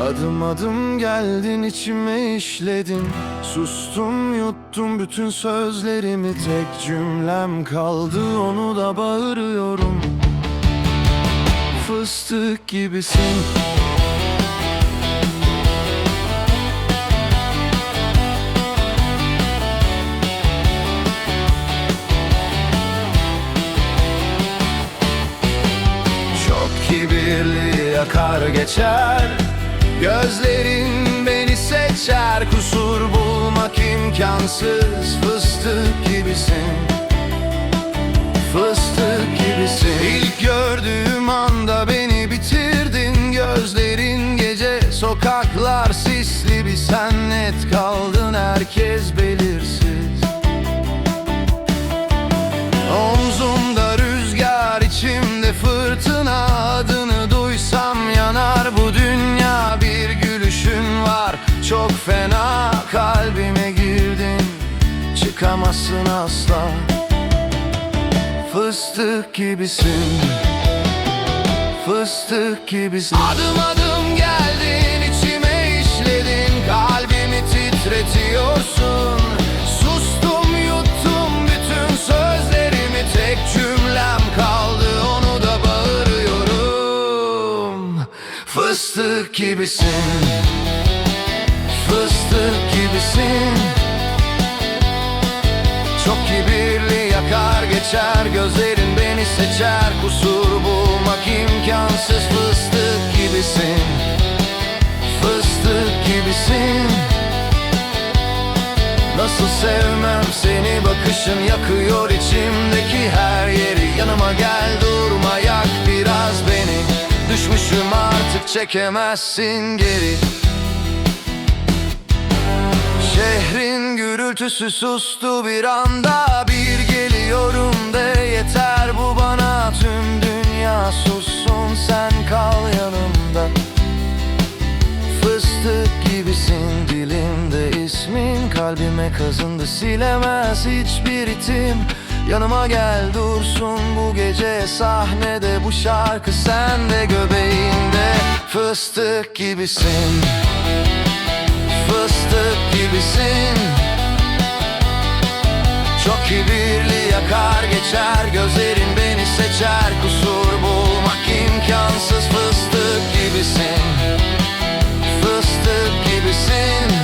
Adım adım geldin içime işledin. Sustum yuttum bütün sözlerimi. Tek cümlem kaldı onu da bağırıyorum. Fıstık gibisin. Çok kibirli yakar geçer Gözlerin beni seçer Kusur bulmak imkansız. Fıstık gibisin Fıstık gibisin. İlk gördüğüm anda beni bitirdin. Gözlerin gece sokaklar sisli. Bir sen net kaldın herkes belirsiz çok fena Kalbime girdin çıkamazsın asla. Fıstık gibisin Fıstık gibisin. Adım adım geldin içime işledin. Kalbimi titretiyorsun. Sustum yuttum bütün sözlerimi. Tek cümlem kaldı onu da bağırıyorum. Fıstık gibisin Fıstık gibisin. Çok kibirli yakar geçer Gözlerin beni seçer. Kusur bulmak imkansız Fıstık gibisin. Fıstık gibisin. Nasıl sevmem seni Bakışın yakıyor içimdeki her yeri. Yanıma gel durma yak biraz beni. Düşmüşüm artık çekemezsin geri gürültüsü sustu bir anda. Bir geliyorum de yeter bu bana. Tüm dünya sussun sen kal yanımda. Fıstık gibisin dilimde ismin. Kalbime kazındı silemez hiçbir ritim Yanıma gel dursun bu gece. Sahnede Bu şarkı sende göbeğinde. Fıstık gibisin. Fıstık gibisin geçer Gözlerin beni seçer. Kusur bulmak imkansız Fıstık gibisin. Fıstık gibisin.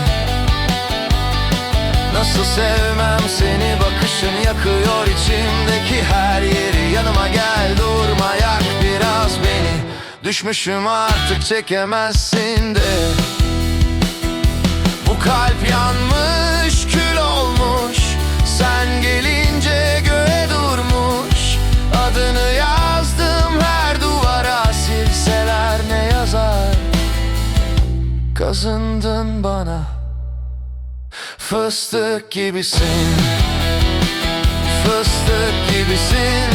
Nasıl sevmem seni Bakışın yakıyor içimdeki her yeri. Yanıma gel durma yak biraz beni. Düşmüşüm artık çekemezsin de. Bu kalp yanmış Kazındın bana. Fıstık gibisin. Fıstık gibisin.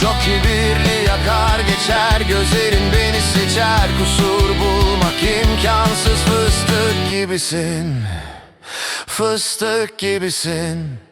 Çok kibirli yakar geçer Gözlerin beni seçer. Kusur bulmak imkansız Fıstık gibisin. Fıstık gibisin